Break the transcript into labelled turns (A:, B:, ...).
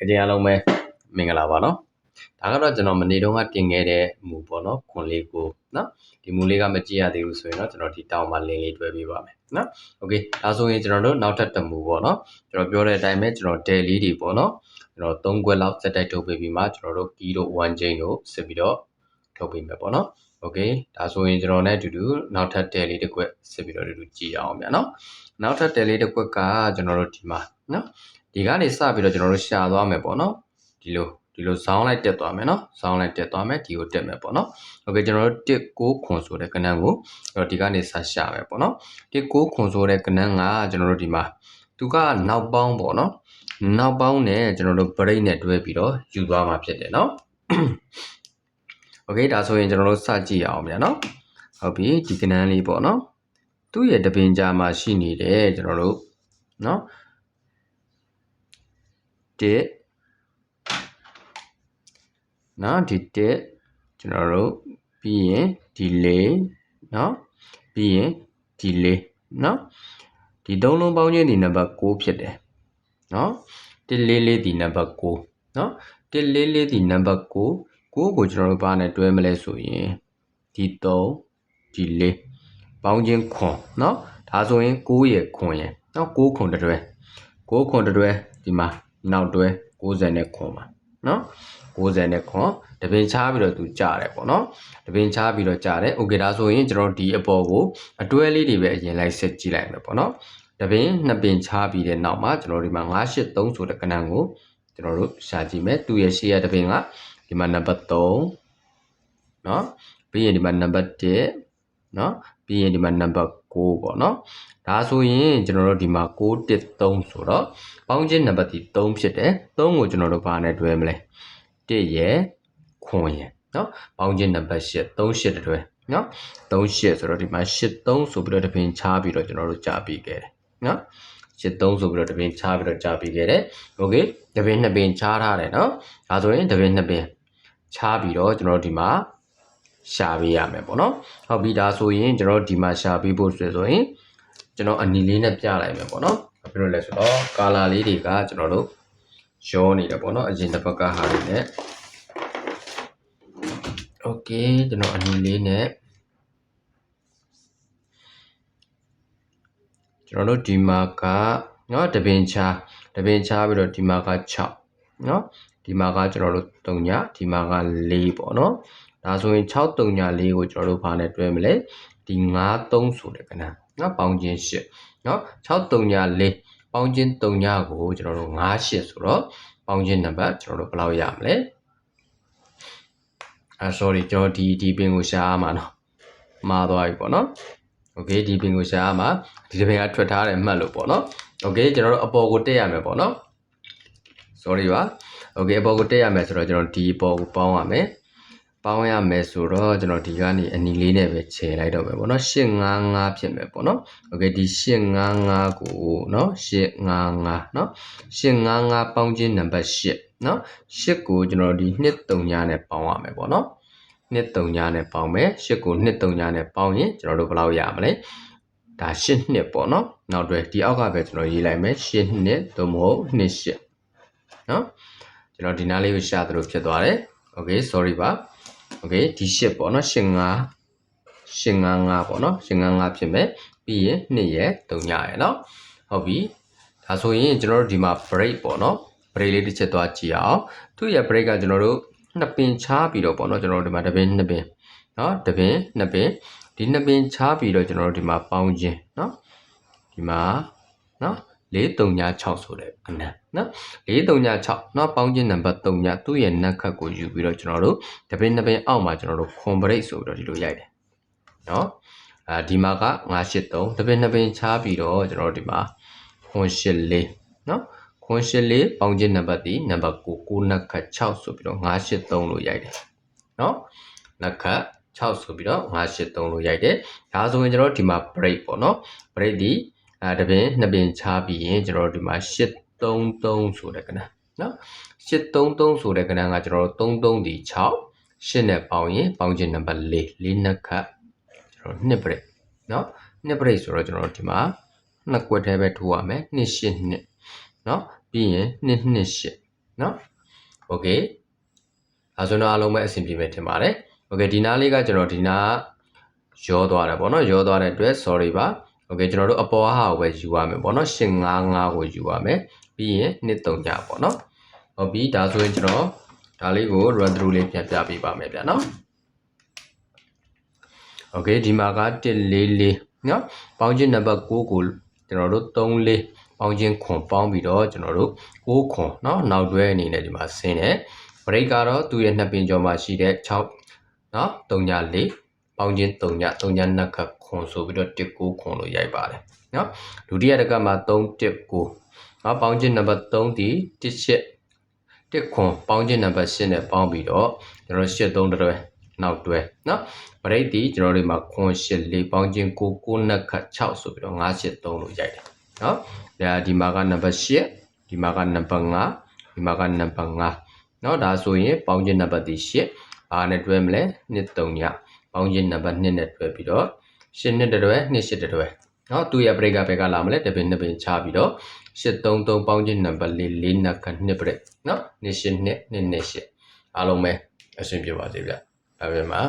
A: အကျဉ်းအားလုံးပဲမင်္ဂလာပါနော်ဒါကတော့ကျွန်တော်မနေ့တုန်းကတင်ခဲ့တဲ့မူပေါ့နော်ခွန်လေးကိုနော်ဒီမူလေးကမကြည့်ရသေးဘူးဆိုရင်တော့ကျွန်တော်ဒီတောင်းမှာလင်းလေးတွဲပေးပါမယ်နော်โอเคဒါဆိုရင်ကျွန်တော်တို့နောက်ထပ်တစ်မူပေါ့နော်ကျွန်တော်ပြောတဲ့အတိုင်းပဲကျွန်တော် del လေးတွေပေါ့နော်ကျွန်တော်၃ခွက်လောက်စက်တိုက်ထုတ်ပေးပြီးမှကျွန်တော်တို့ key တို့1 chain တို့စစ်ပြီးတော့ထုတ်ပေးမယ်ပေါ့နော်โอเคဒါဆိုရင်ကျွန်တော်နဲ့အတူတူနောက်ထပ် del လေးတစ်ခွက်စစ်ပြီးတော့အတူတူကြည့်ရအောင်ဗျာနော်နောက်ထပ် del လေးတစ်ခွက်ကကျွန်တော်တို့ဒီမှာနော် ဒီကနေစပြီးတော့ကျွန်တော်တို့ရှာသွားမယ်ပေါ့နော်ဒီလိုဒီလိုဇောင်းလိုက်တက်သွားမယ်နော်ဇောင်းလိုက်တက်သွားမယ်ဒီကိုတက်မယ်ပေါ့နော်โอเคကျွန်တော်တို့1 6ခွန်ဆိုတဲ့ကဏ္ဍကိုကျွန်တော်ဒီကနေစရှာမယ်ပေါ့နော်1 6ခွန်ဆိုတဲ့ကဏ္ဍကကျွန်တော်တို့ဒီမှာသူကနောက်ပေါင်းပေါ့နော်နောက်ပေါင်းနဲ့ကျွန်တော်တို့ break နဲ့တွဲပြီးတော့ယူသွားမှာဖြစ်တယ်နော်โอเคဒါဆိုရင်ကျွန်တော်တို့စကြည့်အောင်ဗျာနော်ဟုတ်ပြီဒီကဏ္ဍလေးပေါ့နော်သူ့ရဲ့တပင်ကြားမှာရှိနေတဲ့ကျွန်တော်တို့နော် တစ်နော်ဒီတစ်ကျွန်တော်တို့ပြီးရင်ဒီလေးနော်ပြီးရင်ဒီလေးနော်ဒီသုံးလုံးပေါင်းခြင်းဒီနံပါတ်6ဖြစ်တယ်နော်တစ်လေးလေးဒီနံပါတ်6နော်တစ်လေးလေးဒီနံပါတ်6 6ကိုကျွန်တော်တို့ဘာနဲ့တွဲမလဲဆိုရင်ဒီ3ဒီ4ပေါင်းခြင်းခွန်နော်ဒါဆိုရင်6ရဲ့ခွန်ရဲ့နော်6ခွန်တွဲ6ခွန်တွဲဒီမှာ နောက်တွဲ60နဲ့ခွန်ပါနော်60နဲ့ခွန်တပင်ချားပြီးတော့သူကြားတယ်ပေါ့နော်တပင်ချားပြီးတော့ကြားတယ်โอเคဒါဆိုရင်ကျွန်တော်ဒီအပေါ်ကိုအတွဲလေးတွေပဲအရင်လိုက်ဆက်ကြည့်လိုက်မယ်ပေါ့နော်တပင်နှစ်ပင်ချားပြီးတဲ့နောက်မှာကျွန်တော်ဒီမှာ983ဆိုတဲ့ကဏ္ဍကိုကျွန်တော်တို့ရှာကြည့်မယ်သူရဲ့ရှေ့ရတပင်ကဒီမှာနံပါတ်3เนาะပြီးရင်ဒီမှာနံပါတ်1เนาะ ပြီးရင်ဒီမှာနံပါတ်6ပေါ့เนาะဒါဆိုရင်ကျွန်တော်တို့ဒီမှာ613ဆိုတော့ပေါင်းခြင်းနံပါတ်ဒီ3ဖြစ်တယ်3ကိုကျွန်တော်တို့ဘာနဲ့တွဲမလဲ1ရယ်ခွန်ရယ်เนาะပေါင်းခြင်းနံပါတ်8 38တွဲเนาะ38ဆိုတော့ဒီမှာ83ဆိုပြီးတော့တပင်ချားပြီးတော့ကျွန်တော်တို့ကြာပြီးခဲ့တယ်เนาะ83ဆိုပြီးတော့တပင်ချားပြီးတော့ကြာပြီးခဲ့တယ်โอเคတပင်နှစ်ပင်ချားထားတယ်เนาะဒါဆိုရင်တပင်နှစ်ပင်ချားပြီးတော့ကျွန်တော်တို့ဒီမှာ ရှာပေးရမယ်ပေါ့နော်ဟုတ်ပြီဒါဆိုရင်ကျွန်တော်ဒီမှာရှာပေးဖို့ဆိုရင်ကျွန်တော်အနီလေးနဲ့ပြလိုက်မယ်ပေါ့နော်ဘာဖြစ်လို့လဲဆိုတော့ကာလာလေးတွေကကျွန်တော်တို့ရောနေတယ်ပေါ့နော်အရင်တစ်ပတ်ကဟာတွေနဲ့โอเคကျွန်တော်အနီလေးနဲ့ကျွန်တော်တို့ဒီမှာကเนาะတပင်ချာတပင်ချာပြီးတော့ဒီမှာက6เนาะဒီမှာကကျွန်တော်တို့3ညဒီမှာက4ပေါ့နော် ဒါဆိုရင်6 3ည4ကိုကျွန်တော်တို့ဘာနဲ့တွဲမလဲဒီ9 3ဆိုတဲ့ကဏ္ဍနော်ပေါင်းခြင်း8နော်6 3ည4ပေါင်းခြင်း3ညကိုကျွန်တော်တို့9 8ဆိုတော့ပေါင်းခြင်းနံပါတ်ကျွန်တော်တို့ဘယ်လောက်ရမလဲအာ sorry ကျွန်တော်ဒီဒီပင်ကိုရှားမှာနော်မှားသွားပြီပေါ့နော်โอเคဒီပင်ကိုရှားမှာဒီပင်ကထွက်ထားတယ်မှတ်လို့ပေါ့နော်โอเคကျွန်တော်တို့အပေါ်ကိုတက်ရမယ်ပေါ့နော် sorry ပါโอเคအပေါ်ကိုတက်ရမယ်ဆိုတော့ကျွန်တော်ဒီအပေါ်ကိုပေါင်းရမယ် ပေါင်းရမယ်ဆိုတော့ကျွန်တော်ဒီကနေအနီလေးနဲ့ပဲခြေလိုက်တော့မယ်ပေါ့နော်855ဖြစ်မယ်ပေါ့နော်โอเคဒီ855ကိုเนาะ855เนาะ855ပေါင်းခြင်းနံပါတ်8เนาะ8ကိုကျွန်တော်ဒီ23ညနဲ့ပေါင်းရမယ်ပေါ့နော်23ညနဲ့ပေါင်းမယ်8ကို23ညနဲ့ပေါင်းရင်ကျွန်တော်တို့ဘယ်လောက်ရမလဲဒါ8နှစ်ပေါ့နော်နောက်တွဲဒီအောက်ကပဲကျွန်တော်ရေးလိုက်မယ်8နှစ်သို့မဟုတ်2 8เนาะကျွန်တော်ဒီနားလေးကိုရှာသလိုဖြစ်သွားတယ်โอเค sorry ပါ okay ဒီ8ပေါ့နော်8 9 8 9 9ပေါ့နော်8 9 9ဖြစ်မယ်ပြီးရင်2ရက်3ညရယ်နော်ဟုတ်ပြီဒါဆိုရင်ကျွန်တော်တို့ဒီမှာ break ပေါ့နော် break လေးတစ်ချက်သွားကြည့်အောင်သူ့ရဲ့ break ကကျွန်တော်တို့နှစ်ပင်ချားပြီးတော့ပေါ့နော်ကျွန်တော်တို့ဒီမှာတစ်ပင်နှစ်ပင်နော်တစ်ပင်နှစ်ပင်ဒီနှစ်ပင်ချားပြီးတော့ကျွန်တော်တို့ဒီမှာပေါင်းခြင်းနော်ဒီမှာနော် 4396ဆိုတဲ့အနံနော်4396နောက်ပေါင်းချင်းနံပါတ်3ညသူ့ရဲ့နက်ခတ်ကိုယူပြီးတော့ကျွန်တော်တို့တပင်းနှစ်ပင်းအောက်မှာကျွန်တော်တို့ခွန်ဘရိတ်ဆိုပြီးတော့ဒီလိုရိုက်တယ်နော်အဲဒီမှာက983တပင်းနှစ်ပင်းချားပြီးတော့ကျွန်တော်တို့ဒီမှာခွန်84နော်ခွန်84ပေါင်းချင်းနံပါတ်ဒီနံပါတ်9 9နက်ခတ်6ဆိုပြီးတော့983လို့ရိုက်တယ်နော်နက်ခတ်6ဆိုပြီးတော့983လို့ရိုက်တယ်ဒါဆိုရင်ကျွန်တော်တို့ဒီမှာ break ပေါ့နော် break ဒီ အဲတပင်နှစ်ပင်ချပြီးရင်ကျွန်တော်တို့ဒီမှာ833ဆိုတဲ့ကဏ္ဍနော်833ဆိုတဲ့ကဏ္ဍကကျွန်တော်တို့33ဒီ6 8နဲ့ပေါင်းရင်ပေါင်းခြင်းနံပါတ်4 4နှစ်ခတ်ကျွန်တော်နှစ်ပရိတ်နော်နှစ်ပရိတ်ဆိုတော့ကျွန်တော်တို့ဒီမှာနှစ်ကွက်တည်းပဲထိုးရမယ်2 8နှစ်နော်ပြီးရင်2 2 8 နော်โอเคအဲဆိုတော့အားလုံးပဲအဆင်ပြေမယ်ထင်ပါတယ်โอเคဒီနားလေးကကျွန်တော်ဒီနားရောသွားတယ်ပေါ့နော်ရောသွားတဲ့အတွက် sorry ပါ โอเคကျွန်တော်တို့အပေါ်ဟာကိုပဲယူရမယ်ပေါ့နော်855ကိုယူရမယ်ပြီးရင်23ညပေါ့နော်ဟုတ်ပြီဒါဆိုရင်ကျွန်တော်ဒါလေးကို run through လေးပြန်ပြပေးပါမယ်ဗျာနော် โอเคဒီမှာက144เนาะပေါင်းချင်းနံပါတ်6ကိုကျွန်တော်တို့34ပေါင်းချင်းခွန်ပေါင်းပြီးတော့ကျွန်တော်တို့6ခွန်เนาะနောက်တွဲအနေနဲ့ဒီမှာဆင်းတယ် break ကတော့သူ့ရဲ့နှစ်ပင်ကျော်မှာရှိတဲ့6เนาะ34 ပေါင်းချင်း3ည3ည2ခတ်ခွန်ဆိုပြီးတော့19ခွန်လို့ရိုက်ပါတယ်နော်ဒုတိယတကမှာ319နော်ပေါင်းချင်းနံပါတ်3ဒီ17တစ်ခွန်ပေါင်းချင်းနံပါတ်10နဲ့ပေါင်းပြီးတော့ကျွန်တော်တို့73တွဲနောက်တွဲနော်ပရိတ်ဒီကျွန်တော်တို့မှာခွန်8 4ပေါင်းချင်း9 9နက်ခတ်6ဆိုပြီးတော့983လို့ရိုက်တယ်နော်ဒါဒီမှာကနံပါတ်8ဒီမှာကနံပါတ်9ဒီမှာကနံပါတ်9နော်ဒါဆိုရင်ပေါင်းချင်းနံပါတ်ဒီ8ဘာနဲ့တွဲမလဲ2 3ည ပေါင်းချင်းနံပါတ်2နဲ့တွဲပြီးတော့8နှစ်တွဲ2 8တွဲနော်သူ့ရဲ့ပရိတ်ကဘယ်ကလာမလဲတပင်နှစ်ပင်ချပြီးတော့833ပေါင်းချင်းနံပါတ်4 4နှစ်ခတ်2ပရိတ်နော်2 8 2 2 2 8အားလုံးပဲအဆင်ပြေပါစေဗျဒါပေမဲ့